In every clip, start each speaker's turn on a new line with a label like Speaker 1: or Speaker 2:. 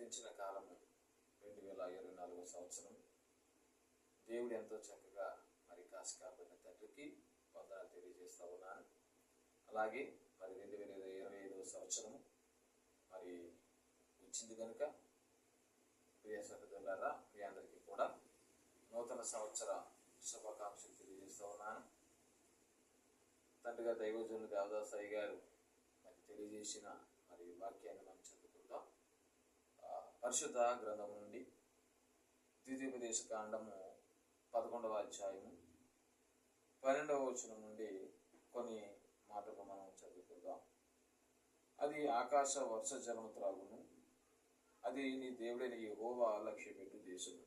Speaker 1: గతించిన కాలం రెండు వేల ఇరవై నాలుగో సంవత్సరం. దేవుడు ఎంతో చక్కగా మరి కాసి కాపాడిన తండ్రికి వందనాలు తెలియజేస్తా ఉన్నాను. అలాగే మరి రెండు వేల ఇరవై ఐదవ సంవత్సరం మరి వచ్చింది కనుక ప్రియ సహోదరులారా మీ అందరికీ కూడా నూతన సంవత్సర శుభాకాంక్షలు తెలియజేస్తూ ఉన్నాను. తండ్రిగా దైవజనులు దేవదాస్ గారు మరి తెలియజేసిన మరి వాక్యాన్ని మనం పరిశుద్ధ గ్రంథం నుండి ద్వితీయోపదేశ కాండము పదకొండవ అధ్యాయము పన్నెండవ వచనం నుండి కొన్ని మాటలు మనం చదువుకుందాం. అది ఆకాశ వర్ష జలము త్రాగును అది నీ దేవుడైన హోవా లక్ష్య పెట్టు దేశము.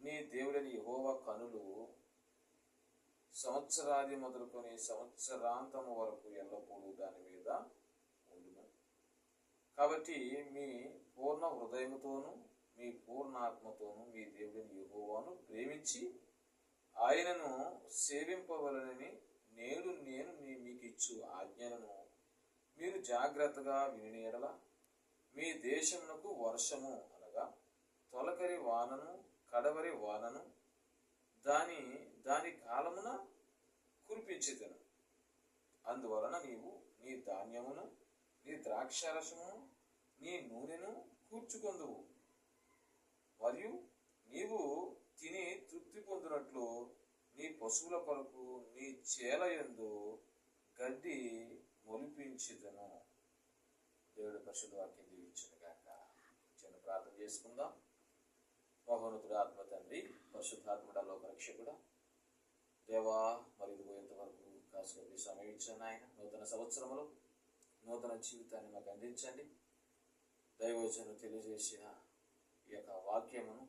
Speaker 1: నీ దేవుడైన యెహోవా కనులు సంవత్సరాది మొదలుకొని సంవత్సరాంతము వరకు ఎల్లప్పుడూ దాని మీద కాబట్టి మీ పూర్ణ హృదయముతోను మీ పూర్ణాత్మతోనూ మీ దేవుడిని యెహోవాను ప్రేమించి ఆయనను సేవింపవలనని నేడు నేను మీకు ఇచ్చు ఆజ్ఞలను. మీరు జాగ్రత్తగా విని మీ దేశమునకు వర్షము అనగా తొలకరి వానను కడవరి వానను దాని దాని కాలమున కురిపించేదను అందువలన నీవు నీ ధాన్యమును నీ ద్రాక్షారసమును నీ నూనెను కూర్చుకొందువు. మరియు నీవు తిని తృప్తి పొందినట్లు నీ పశువుల కొరకు నీ చేల ఎందు గడ్డి మొలిపించిదను. దేవుడి పరిశుద్ధ వాక్యం దీవించను కాక చిన్న ప్రార్థన చేసుకుందాం. మహోన్నతుడు ఆత్మ తండ్రి పరిశుద్ధాత్ముడ లోక దేవా మరి ఇదిగో ఇంతవరకు కాసుకొని సమయం ఇచ్చాను ఆయన నూతన సంవత్సరంలో నూతన జీవితాన్ని మాకు అందించండి. దైవజను తెలియజేసిన ఈ యొక్క వాక్యమును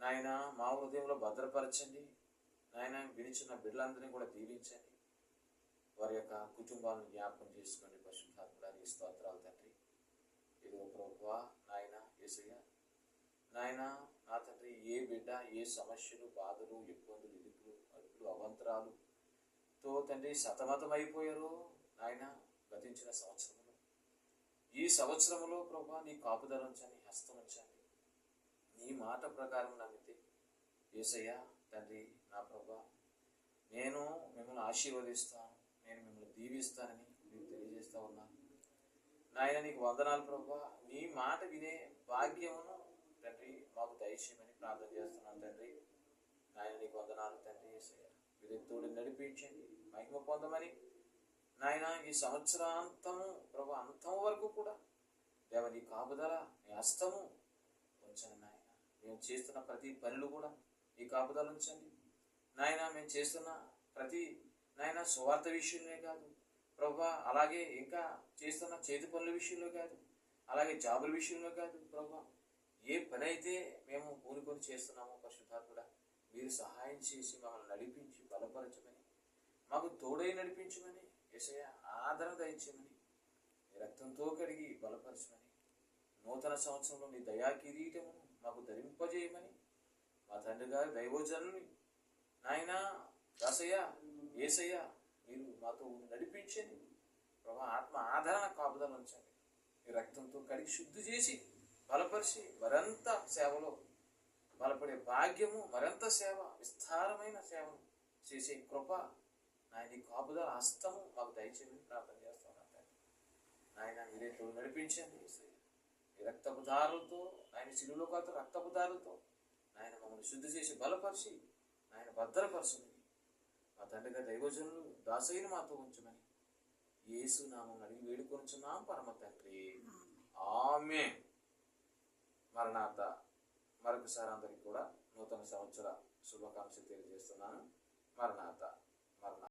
Speaker 1: నాయన మా హృదయంలో భద్రపరచండి. నాయన వినిచిన బిడ్డలందరినీ కూడా దీవించండి. వారి యొక్క కుటుంబాలను జ్ఞాపకం చేసుకోండి. పరిశుద్ధాత్మడానికి స్తోత్రాలు తండ్రి. ఇదిగో ప్రభువా నాయన ఏసయ్య. నాయన నా తండ్రి ఏ బిడ్డ ఏ సమస్యలు బాధలు ఇబ్బందులు ఇరుకులు అడుపులు అవంతరాలు తో తండ్రి సతమతమైపోయారో నాయన గతించిన సంవత్సరములు. ఈ సంవత్సరములో ప్రభా నీ కాపుదల ఉంచండి హస్తం ఉంచండి. నీ మాట ప్రకారం నమ్మితే ఏసయ్య తండ్రి నా ప్రభా నేను మిమ్మల్ని ఆశీర్వదిస్తాను నేను మిమ్మల్ని దీవిస్తానని మీకు తెలియజేస్తా ఉన్నాను నాయన నీకు వందనాలు ప్రభా. నీ మాట వినే భాగ్యమును తండ్రి మాకు దయచేయమని ప్రార్థన చేస్తున్నాను తండ్రి. నాయన నీకు వందనాలు తండ్రి యేసయ్య మీరు తోడు నడిపించండి మహిమ పొందమని నాయన ఈ సంవత్సరాంతము ప్రభు అంతం వరకు కూడా దేవ నీ కాపుదల నీ హస్తము ఉంచండి నాయన. మేము చేస్తున్న ప్రతి పనులు కూడా ఈ కాపుదల ఉంచండి. నాయన మేము చేస్తున్న ప్రతి నాయన సువార్త విషయంలో కాదు ప్రభా అలాగే ఇంకా చేస్తున్న చేతి పనుల విషయంలో కాదు అలాగే జాబుల విషయంలో కాదు ప్రభా ఏ పని అయితే మేము పూనుకొని చేస్తున్నామో పరిశుద్ధాత్ముడా మీరు సహాయం చేసి మమ్మల్ని నడిపించి బలపరచమని మాకు తోడై నడిపించమని ఏసయ్య ఆదరణ దయచేయమని రక్తంతో కడిగి బలపరచమని నూతన సంవత్సరంలో నీ దయా కిరీటమును మాకు ధరింపజేయమని మా తండ్రి గారి దైవోజనుని నాయన దాసయ్య ఏసయ్య మీరు మాతో నడిపించండి. ప్రభా ఆత్మ ఆదరణ కాపుదలు ఉంచండి. మీ రక్తంతో కడిగి శుద్ధి చేసి బలపరిచి మరంత సేవలో బలపడే భాగ్యము మరింత సేవ విస్తారమైన సేవను చేసే కృప నాయన ఈ కాపుదల హస్తము మాకు దయచేయమని ప్రార్థన చేస్తున్నాను తండ్రి. నాయన మీరే తోడు నడిపించండి. యేసయ్య. రక్తపు దారులతో ఆయన సిలువలో కాదు రక్తపు దారులతో. మమ్మల్ని శుద్ధి చేసి బలపరిచి ఆయన భద్రపరచమని. మా తండ్రిగా దైవజనులు దాసైన మాతో ఉంచమని. యేసు నామం అడిగి వేడుకొనుచున్నాం పరమ తండ్రి. ఆమె మరణాత మరొకసారి అందరికి కూడా నూతన సంవత్సర శుభాకాంక్షలు తెలియజేస్తున్నాను. మరణాత